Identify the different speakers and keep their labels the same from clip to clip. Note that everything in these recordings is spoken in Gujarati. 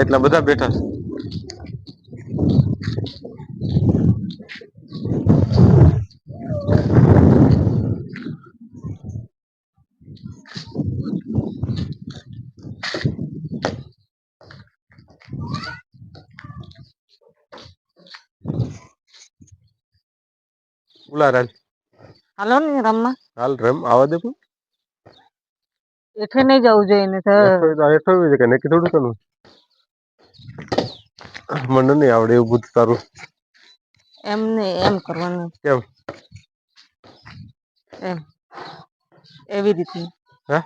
Speaker 1: એટલા બધા બેઠા છે. ઉલારાલ
Speaker 2: હાલો ને રમવા.
Speaker 1: હાલ રમ આવા દે પણ.
Speaker 2: એઠે નઈ જવું જોઈએ ને તો
Speaker 1: હેઠ છે કે નક્કી થોડું કનું મને નહીં આવડે એવું બધું તારું
Speaker 2: એમ નઈ એમ કરવાનું
Speaker 1: કેમ
Speaker 2: એમ એવી રીતનું
Speaker 1: હે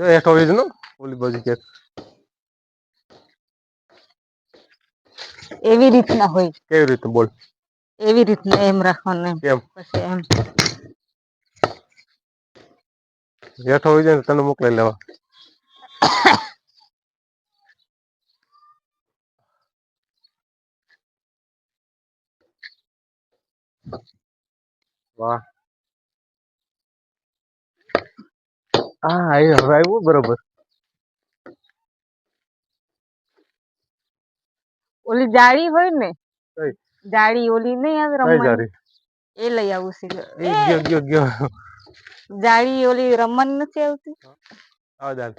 Speaker 1: અલે એઠ હોયનું ઓલી બાજુ
Speaker 2: એવી રીતના હોય
Speaker 1: કેવી રીતે બોલ
Speaker 2: એવી રીતના એમ રાખવાનું એમ પછી એમ
Speaker 1: જેઠો હોય જાય ને તને મોકલાઈ લેવા વાહ હા એ હવે આવ્યું બરોબર
Speaker 2: ઓલી જાળી હોય ને
Speaker 1: કઈ
Speaker 2: જાળી ઓલી નઈ આવે
Speaker 1: કઈ
Speaker 2: રમવાની
Speaker 1: જારી
Speaker 2: એ લઈ આવું છે
Speaker 1: એ ગયો ગયો ગયો
Speaker 2: જાળી ઓલી રમવાની નથી આવતી
Speaker 1: આવ જાલ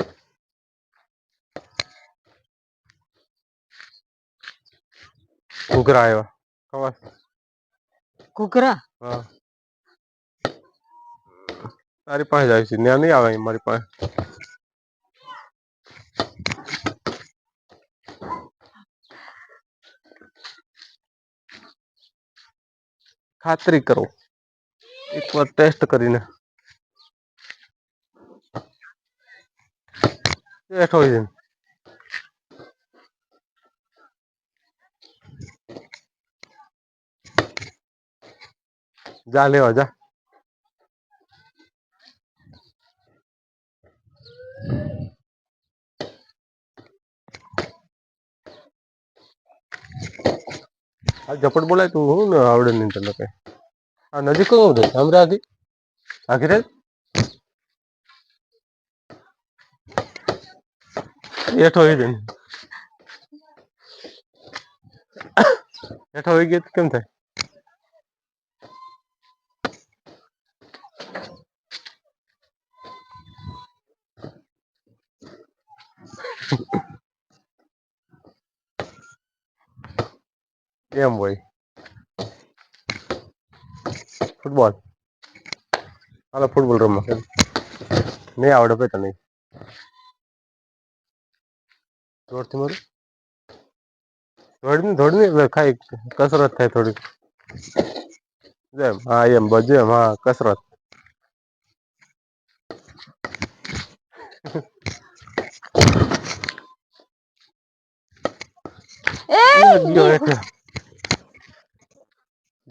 Speaker 1: ઘૂઘરા આવ્યા ખબર
Speaker 2: ઘૂઘરા
Speaker 1: હા તારી પાસે જાય છે ત્યાં નહી આવે મારી પાસે ખાતરી કરો એક વાર ટેસ્ટ કરીને હેઠ હોય છે જા લેવા જા આ ઝપટ બોલાય તું હું ને આવડે નહીં તને કઈ. આ નજીક કયું છે? અમરાથી આખી હેઠ હોય જઈને એઠો હોય ગઈ કેમ થાય? એમ હોય? ફૂટબોલ. હાલો ફૂટબોલ રમવા નહીં આવડે ભાઈ તને. જોરથી મારું. થોડી થોડી ને ખાઈ કસરત થાય થોડી જેમ હા એમ બધું એમ હા કસરત.
Speaker 2: એ
Speaker 1: ગયો હેઠે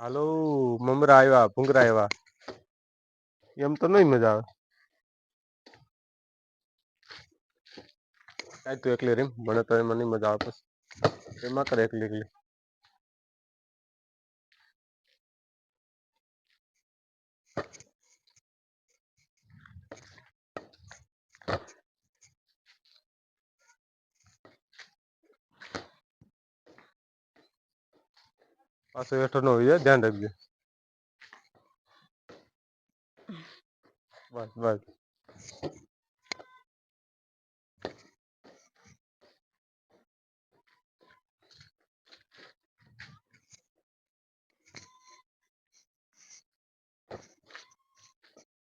Speaker 1: હાલો, મમરા આવ્યા ભૂંગરા આવ્યા એમ તો નહીં મજા આવે. કાંઈ તું એકલી રેમ, મને તો એમાં નહીં મજા આવે એમાં કરે એકલી એકલી. પાછો હેઠો ન હોય જાય ધ્યાન રાખજો બસ બસ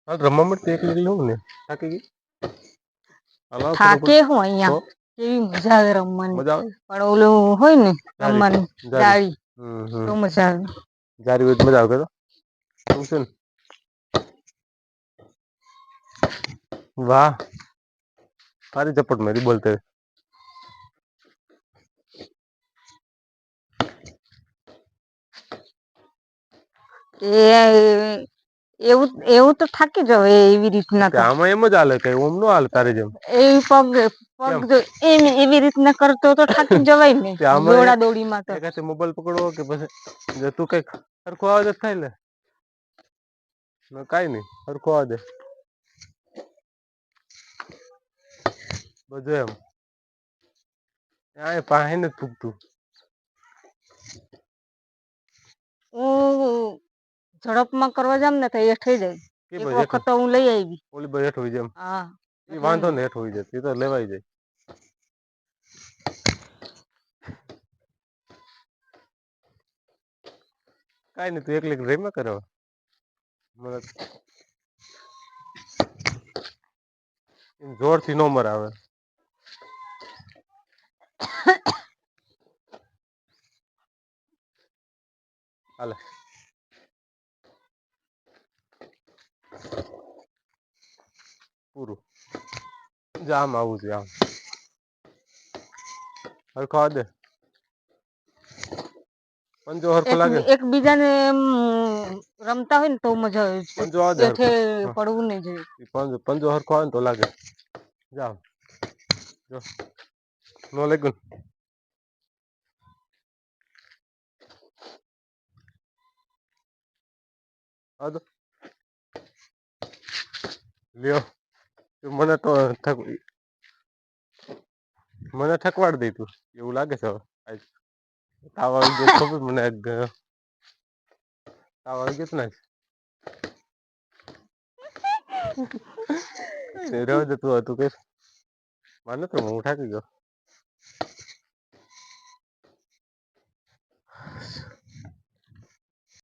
Speaker 1: હા રમવા માટે એકલી એકલી હોઉં ને થાકી ગઈ હાલો
Speaker 2: થાકે હું અહીંયા
Speaker 1: તો
Speaker 2: કેવી મજા આવે રમવાની
Speaker 1: મજા આવે
Speaker 2: પણ ઓલું હોય ને
Speaker 1: જારી,
Speaker 2: રમવાની
Speaker 1: જારી.
Speaker 2: જાળી
Speaker 1: हम्म, तो हम्म. मज़ा तो? सुन। वाह। चपट मेरी बोलते हुए।
Speaker 2: ये એવું એવું તો થાકી જવાય એવી રીતના
Speaker 1: આમાં એમ જ હાલે કે ઓમ નો હાલ તારે જેમ.
Speaker 2: એ પગ પગ જો એમ એવી રીતના કરતો તો થાકી જવાય ને. દોડા દોડીમાં તો.
Speaker 1: હાથે મોબાઈલ પકડવો કે પછી જો તું કંઈક સરખું આવે તો થાય ને કાઈ નહીં હરખું આવે દે બધું એમ. આ પાહે ને પૂગતું
Speaker 2: હું ઝડપમાં કરવા જામ ને તો એ થઈ જાય
Speaker 1: કે
Speaker 2: એક
Speaker 1: ભાઈ હેઠું
Speaker 2: વખત તો હું લઈ આવી
Speaker 1: ઓલી ભાઈ હેઠ હોય જેમ
Speaker 2: હા
Speaker 1: એ
Speaker 2: એટલે
Speaker 1: વાંધો ને હેઠ હોય જાય એ તો લેવાઈ જાય કઈ નઈ તું એકલી રમ્યા કરે હવે. મને જોર થી નો મરાવે હાલે પૂરું જામ આવું છે આમ હરખો આવવા દે પંજો હરખો
Speaker 2: એક
Speaker 1: લાગે ને
Speaker 2: એક બીજાને એમ રમતા હોય ને તો મજા આવે છે
Speaker 1: પંજો આવવા દે
Speaker 2: એઠે
Speaker 1: હરખો હા
Speaker 2: પડવું નહી જોઈએ
Speaker 1: ઈ પંજો પંજો હરખો આવે ને તો લાગે જાવ જો નો લાગ્યું ને આ તો લ્યો. મને તો થક મને થકવાડ દે તું. એવું લાગે છે હવે. આજ તાવ આવી ગયો ખબર મને તાવ આવી ગયો ને દે તું હતું કે મને તો હું થાકી ગયો.